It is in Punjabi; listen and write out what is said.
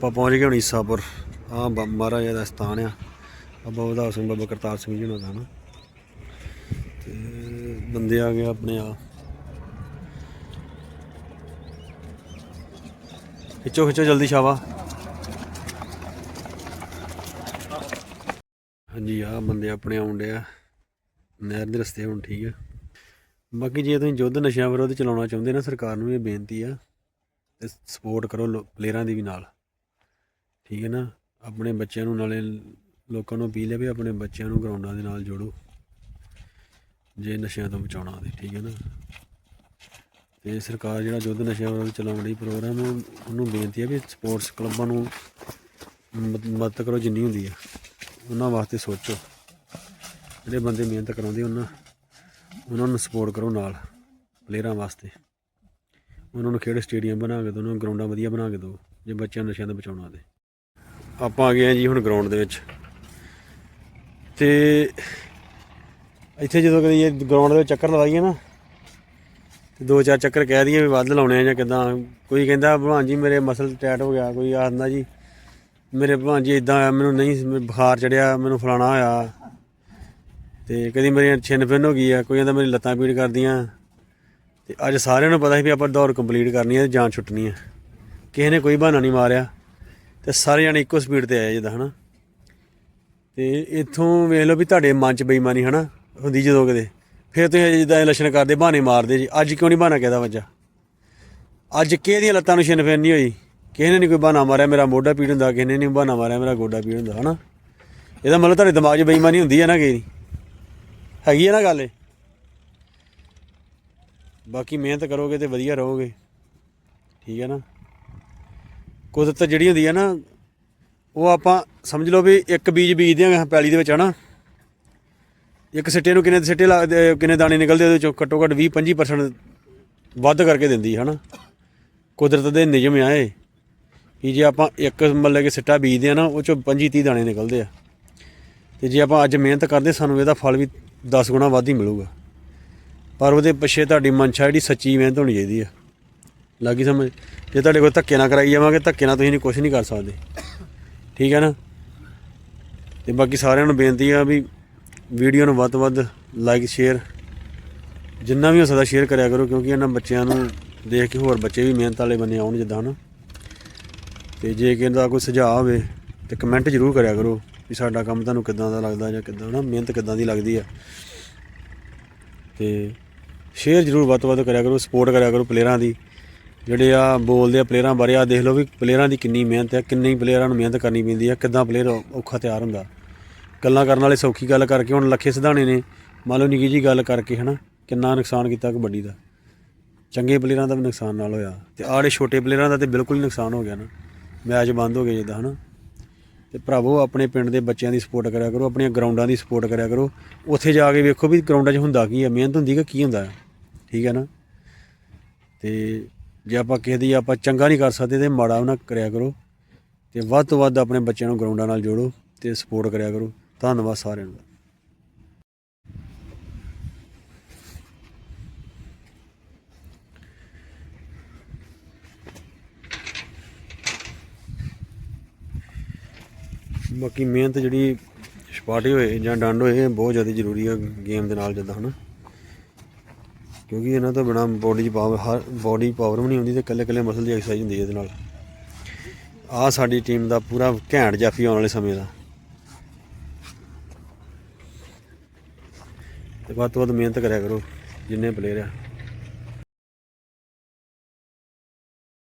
ਆਪਾਂ ਪਹੁੰਚ ਗਏ ਹੁਣ ਈਸਾਪੁਰ। ਆ ਮਹਾਰਾਜਾ ਦਾ ਸਥਾਨ ਆ। ਬਾਬਾ ਉਦਾਸ ਸਿੰਘ, ਬਾਬਾ ਕਰਤਾਰ ਸਿੰਘ ਜੀ ਉਹਨਾਂ ਦਾ ਨਾ। ਤੇ ਬੰਦੇ ਆ ਗਏ ਆਪਣੇ ਆ। ਖਿੱਚੋ ਖਿੱਚੋ ਜਲਦੀ ਸ਼ਾਵਾ ਹਾਂਜੀ ਆ ਬੰਦੇ ਆਪਣੇ ਆਉਂਦੇ ਆ। ਨਹਿਰ ਦੇ ਰਸਤੇ ਹੁਣ ਠੀਕ ਆ। ਬਾਕੀ ਜੇ ਤੁਸੀਂ ਯੁੱਧ ਨਸ਼ਿਆਂ ਵਿਰੁੱਧ ਚਲਾਉਣਾ ਚਾਹੁੰਦੇ ਨਾ, ਸਰਕਾਰ ਨੂੰ ਇਹ ਬੇਨਤੀ ਆ। ਤੇ ਸਪੋਰਟ ਕਰੋ ਲੋ- ਪਲੇਅਰਾਂ ਦੀ ਵੀ ਨਾਲ। ਠੀਕ ਹੈ ਨਾ? ਆਪਣੇ ਬੱਚਿਆਂ ਨੂੰ ਨਾਲੇ ਲੋਕਾਂ ਨੂੰ ਅਪੀਲ ਹੈ ਵੀ ਆਪਣੇ ਬੱਚਿਆਂ ਨੂੰ ਗਰਾਊਂਡਾਂ ਦੇ ਨਾਲ ਜੋੜੋ। ਜੇ ਨਸ਼ਿਆਂ ਤੋਂ ਬਚਾਉਣਾ ਤੇ ਠੀਕ ਹੈ ਨਾ? ਤੇ ਸਰਕਾਰ ਜਿਹੜਾ ਯੁੱਧ ਨਸ਼ਿਆਂ ਵਿਰੁੱਧ ਚਲਾਉਣ ਲਈ ਪ੍ਰੋਗਰਾਮ ਉਹਨੂੰ ਬੇਨਤੀ ਹੈ ਵੀ ਸਪੋਰਟਸ ਕਲੱਬਾਂ ਨੂੰ ਮਦਦ ਕਰੋ ਜਿੰਨੀ ਹੁੰਦੀ ਹੈ। ਉਹਨਾਂ ਵਾਸਤੇ ਸੋਚੋ। ਜਿਹੜੇ ਬੰਦੇ ਮਿਹਨਤ ਕਰਾਉਂਦੇ ਉਹਨਾਂ ਉਹਨਾਂ ਨੂੰ ਸਪੋਰਟ ਕਰੋ ਨਾਲ ਪਲੇਅਰਾਂ ਵਾਸਤੇ। ਉਹਨਾਂ ਨੂੰ ਖੇਡ ਸਟੇਡੀਅਮ ਬਣਾ ਕੇ ਦਿਓ, ਉਹਨਾਂ ਨੂੰ ਗਰਾਊਂਡਾਂ ਵਧੀਆ ਬਣਾ ਕੇ ਦਿਓ, ਜੇ ਬੱਚਿਆਂ ਨੂੰ ਨਸ਼ਿਆਂ ਤੋਂ ਬਚਾਉਣਾ ਤੇ ਆਪਾਂ ਆ ਗਏ ਆ ਜੀ ਹੁਣ ਗਰਾਊਂਡ ਦੇ ਵਿੱਚ। ਤੇ ਇੱਥੇ ਜਦੋਂ ਕਦੀ ਇਹ ਗਰਾਊਂਡ ਦੇ ਵਿੱਚ ਚੱਕਰ ਲਵਾਈਏ ਨਾ, ਤੇ ਦੋ ਚਾਰ ਚੱਕਰ ਕਹਿ ਦਈਏ ਵੀ ਵੱਧ ਲਾਉਣੇ ਆ ਜਾਂ ਕਿਦਾਂ। ਕੋਈ ਕਹਿੰਦਾ, ਭਲਵਾਨ ਜੀ, ਮੇਰੇ ਮਸਲ ਟੈਟ ਹੋ ਗਿਆ। ਕੋਈ ਆਖਦਾ ਜੀ, ਮੇਰੇ ਭਲਵਾਨ ਜੀ ਇਦਾਂ ਆ ਮੈਨੂੰ ਨਹੀਂ ਮੈਨੂੰ ਬੁਖਾਰ ਚੜਿਆ, ਮੈਨੂੰ ਫਲਾਣਾ ਹੋਇਆ। ਤੇ ਕਦੀ ਮੇਰੀ ਛਿੰਨ ਫਿੰਨ ਹੋ ਗਈ ਆ, ਕੋਈ ਕਹਿੰਦਾ, ਮੇਰੀ ਲੱਤਾਂ ਪੀੜ ਕਰਦੀਆਂ। ਤੇ ਅੱਜ ਸਾਰਿਆਂ ਨੂੰ ਪਤਾ ਸੀ ਵੀ ਆਪਾਂ ਦੌੜ ਕੰਪਲੀਟ ਕਰਨੀ ਹੈ ਤੇ ਜਾਨ ਛੁੱਟਣੀ ਹੈ ਕਿਸੇ ਨੇ ਕੋਈ ਬਹਾਨਾ ਨਹੀਂ ਮਾਰਿਆ। ਤੇ ਸਾਰੇ ਜਣੇ ਇੱਕੋ ਸਪੀਡ ਤੇ ਆਏ ਜਿੱਦਾਂ, ਹਨਾ? ਤੇ ਇੱਥੋਂ ਵੇਖ ਲਓ ਵੀ ਤੁਹਾਡੇ ਮਨ 'ਚ ਬੇਈਮਾਨੀ, ਹਨਾ, ਹੁੰਦੀ ਜਦੋਂ ਕਦੇ। ਫਿਰ ਤੁਸੀਂ ਜਿੱਦਾਂ ਲੱਛਣ ਕਰਦੇ, ਬਹਾਨੇ ਮਾਰਦੇ ਜੀ। ਅੱਜ ਕਿਉਂ ਨਹੀਂ ਬਹਾਨਾ ਕਹਿਦਾ ਵੱਜਾ? ਅੱਜ ਕਿਹਦੀਆਂ ਲੱਤਾਂ ਨੂੰ ਛਿੰਨ ਫਿੰਨ ਨਹੀਂ ਹੋਈ? ਕਿਸੇ ਨੇ ਨਹੀਂ ਕੋਈ ਬਹਾਨਾ ਮਾਰਿਆ, ਮੇਰਾ ਮੋਢਾ ਪੀੜ ਹੁੰਦਾ, ਕਿਸੇ ਨੇ ਨਹੀਂ ਬਹਾਨਾ ਮਾਰਿਆ, ਮੇਰਾ ਗੋਡਾ ਪੀੜ ਹੁੰਦਾ, ਹਨਾ? ਇਹਦਾ ਮਤਲਬ ਤੁਹਾਡੇ ਦਿਮਾਗ 'ਚ ਬੇਈਮਾਨੀ ਹੁੰਦੀ ਹੈ ਨਾ ਕਿਹਦੀ ਹੈਗੀ ਹੈ ਨਾ ਗੱਲ ਇਹ? ਬਾਕੀ ਮਿਹਨਤ ਕਰੋਗੇ ਤੇ ਵਧੀਆ ਰਹੋਗੇ। ਠੀਕ ਹੈ ਨਾ? ਕੁਦਰਤ ਜਿਹੜੀ ਹੁੰਦੀ ਹੈ ਨਾ, ਉਹ ਆਪਾਂ ਸਮਝ ਲਓ ਵੀ ਇੱਕ ਬੀਜ ਬੀਜਦੇ ਹਾਂ ਪੈਲੀ ਦੇ ਵਿੱਚ ਹਨਾ। ਇੱਕ ਸਿੱਟੇ ਨੂੰ ਕਿੰਨੇ ਸਿੱਟੇ ਲੱਗਦੇ ਕਿੰਨੇ ਦਾਣੇ ਨਿਕਲਦੇ ਉਹਦੇ ਚੋਂ, ਘੱਟੋ ਘੱਟ 20 25% ਵੱਧ ਕਰਕੇ ਦਿੰਦੀ ਹੈ ਹਨਾ। ਕੁਦਰਤ ਦੇ ਨਿਯਮ ਆਏ ਕਿ ਜੇ ਆਪਾਂ ਇੱਕ ਮਤਲਬ ਕਿ ਸਿੱਟਾ ਬੀਜਦੇ ਆ ਨਾ, ਉਹ ਚੋਂ 25 30 ਦਾਣੇ ਨਿਕਲਦੇ ਆ। ਤੇ ਜੇ ਆਪਾਂ ਅੱਜ ਮਿਹਨਤ ਕਰਦੇ, ਸਾਨੂੰ ਇਹਦਾ ਫਲ ਵੀ 10 ਗੁਣਾ ਵੱਧ ਹੀ ਮਿਲੂਗਾ। ਪਰ ਉਹਦੇ ਪਿੱਛੇ ਤੁਹਾਡੀ ਮਨਸ਼ਾ ਜਿਹੜੀ ਸੱਚੀ ਮਿਹਨਤ ਹੋਣੀ ਚਾਹੀਦੀ ਆ। ਲੱਗੀ ਸਮਝ? ਜੇ ਤੁਹਾਡੇ ਕੋਲ ਧੱਕੇ ਨਾ ਕਰਾਈ ਜਾਵਾਂਗੇ, ਧੱਕੇ ਨਾਲ ਤੁਸੀਂ ਨਹੀਂ ਕੁਝ ਨਹੀਂ ਕਰ ਸਕਦੇ। ਠੀਕ ਹੈ ਨਾ? ਤੇ ਬਾਕੀ ਸਾਰਿਆਂ ਨੂੰ ਬੇਨਤੀ ਆ ਵੀ ਵੀਡੀਓ ਨੂੰ ਵੱਧ ਤੋਂ ਵੱਧ ਲਾਈਕ ਸ਼ੇਅਰ ਜਿੰਨਾ ਵੀ ਹੋ ਸਕਦਾ ਸ਼ੇਅਰ ਕਰਿਆ ਕਰੋ, ਕਿਉਂਕਿ ਇਹਨਾਂ ਬੱਚਿਆਂ ਨੂੰ ਦੇਖ ਕੇ ਹੋਰ ਬੱਚੇ ਵੀ ਮਿਹਨਤ ਵਾਲੇ ਬਣੇ ਆਉਣ ਜਿੱਦਾਂ, ਹਨਾ? ਤੇ ਜੇ ਕਿਸੇ ਦਾ ਕੋਈ ਸੁਝਾਅ ਹੋਵੇ ਤੇ ਕਮੈਂਟ ਜ਼ਰੂਰ ਕਰਿਆ ਕਰੋ ਵੀ ਸਾਡਾ ਕੰਮ ਤੁਹਾਨੂੰ ਕਿੱਦਾਂ ਦਾ ਲੱਗਦਾ ਜਾਂ ਕਿੱਦਾਂ ਨਾ ਮਿਹਨਤ ਕਿੱਦਾਂ ਦੀ ਲੱਗਦੀ ਆ। ਤੇ ਸ਼ੇਅਰ ਜ਼ਰੂਰ ਵੱਧ ਤੋਂ ਵੱਧ ਕਰਿਆ ਕਰੋ ਸਪੋਰਟ ਕਰਿਆ ਕਰੋ ਪਲੇਅਰਾਂ ਦੀ। ਜਿਹੜੇ ਆ ਬੋਲਦੇ ਆ ਪਲੇਅਰਾਂ ਬਾਰੇ ਆ ਦੇਖ ਲਓ ਵੀ ਪਲੇਅਰਾਂ ਦੀ ਕਿੰਨੀ ਮਿਹਨਤ ਹੈ, ਕਿੰਨੀ ਪਲੇਅਰਾਂ ਨੂੰ ਮਿਹਨਤ ਕਰਨੀ ਪੈਂਦੀ ਆ ਕਿੱਦਾਂ ਪਲੇਅਰ ਔਖਾ ਤਿਆਰ ਹੁੰਦਾ। ਗੱਲਾਂ ਕਰਨ ਵਾਲੇ ਸੌਖੀ ਗੱਲ ਕਰਕੇ, ਹੁਣ ਲੱਖੇ ਸਿਧਾਣੇ ਨੇ, ਮੰਨ ਲਓ ਨਿੱਕੀ ਜੀ ਗੱਲ ਕਰਕੇ ਹਨਾ, ਕਿੰਨਾ ਨੁਕਸਾਨ ਕੀਤਾ ਕਬੱਡੀ ਦਾ। ਚੰਗੇ ਪਲੇਅਰਾਂ ਦਾ ਵੀ ਨੁਕਸਾਨ ਨਾਲ ਹੋਇਆ, ਤੇ ਆੜੇ ਛੋਟੇ ਪਲੇਅਰਾਂ ਦਾ ਤੇ ਬਿਲਕੁਲ ਹੀ ਨੁਕਸਾਨ ਹੋ ਗਿਆ ਨਾ, ਮੈਚ ਬੰਦ ਹੋ ਗਏ ਜਿੱਦਾਂ ਹਨਾ। ਤੇ ਭਰਾਵੋ, ਆਪਣੇ ਪਿੰਡ ਦੇ ਬੱਚਿਆਂ ਦੀ ਸਪੋਰਟ ਕਰਿਆ ਕਰੋ, ਆਪਣੀਆਂ ਗਰਾਊਂਡਾਂ ਦੀ ਸਪੋਰਟ ਕਰਿਆ ਕਰੋ। ਉੱਥੇ ਜਾ ਕੇ ਵੇਖੋ ਵੀ ਗਰਾਊਂਡਾਂ 'ਚ ਹੁੰਦਾ ਕੀ ਹੈ ਮਿਹਨਤ ਹੁੰਦੀ ਕਿ ਕੀ ਹੁੰਦਾ ਠੀਕ ਹੈ ਨਾ? ਤੇ ਜੇ ਆਪਾਂ ਕਿਸੇ ਦੀ ਆਪਾਂ ਚੰਗਾ ਨਹੀਂ ਕਰ ਸਕਦੇ ਤੇ ਮਾੜਾ ਉਹਨਾਂ ਕਰਿਆ ਕਰੋ ਤੇ ਵੱਧ ਤੋਂ ਵੱਧ ਆਪਣੇ ਬੱਚਿਆਂ ਨੂੰ ਗਰਾਊਂਡਾਂ ਨਾਲ ਜੋੜੋ ਤੇ ਸਪੋਰਟ ਕਰਿਆ ਕਰੋ। ਧੰਨਵਾਦ ਸਾਰਿਆਂ ਨੂੰ ਬਾਕੀ ਮਿਹਨਤ ਜਿਹੜੀ ਸਪਾਟੇ ਹੋਏ ਜਾਂ ਡੰਡ ਹੋਏ ਬਹੁਤ ਜ਼ਿਆਦਾ ਜ਼ਰੂਰੀ ਆ ਗੇਮ ਦੇ ਨਾਲ ਜਿੱਦਾਂ ਹਨਾ। ਕਿਉਂਕਿ ਇਹਨਾਂ ਤੋਂ ਬਿਨਾ ਬੋਡੀ 'ਚ ਪਾਵਰ ਹਰ ਬੋਡੀ ਪਾਵਰ ਵੀ ਨਹੀਂ ਹੁੰਦੀ ਤੇ ਇਕੱਲੇ ਇਕੱਲੇ ਮਸਲ ਦੀ ਐਕਸਰਸਾਈਜ਼ ਹੁੰਦੀ ਹੈ ਇਹਦੇ ਨਾਲ। ਆਹ ਸਾਡੀ ਟੀਮ ਦਾ ਪੂਰਾ ਘੈਂਟ ਜਾਫੀ ਆਉਣ ਵਾਲੇ ਸਮੇਂ ਦਾ। ਤੇ ਵੱਧ ਤੋਂ ਵੱਧ ਮਿਹਨਤ ਕਰਿਆ ਕਰੋ, ਜਿੰਨੇ ਪਲੇਅਰ ਆ।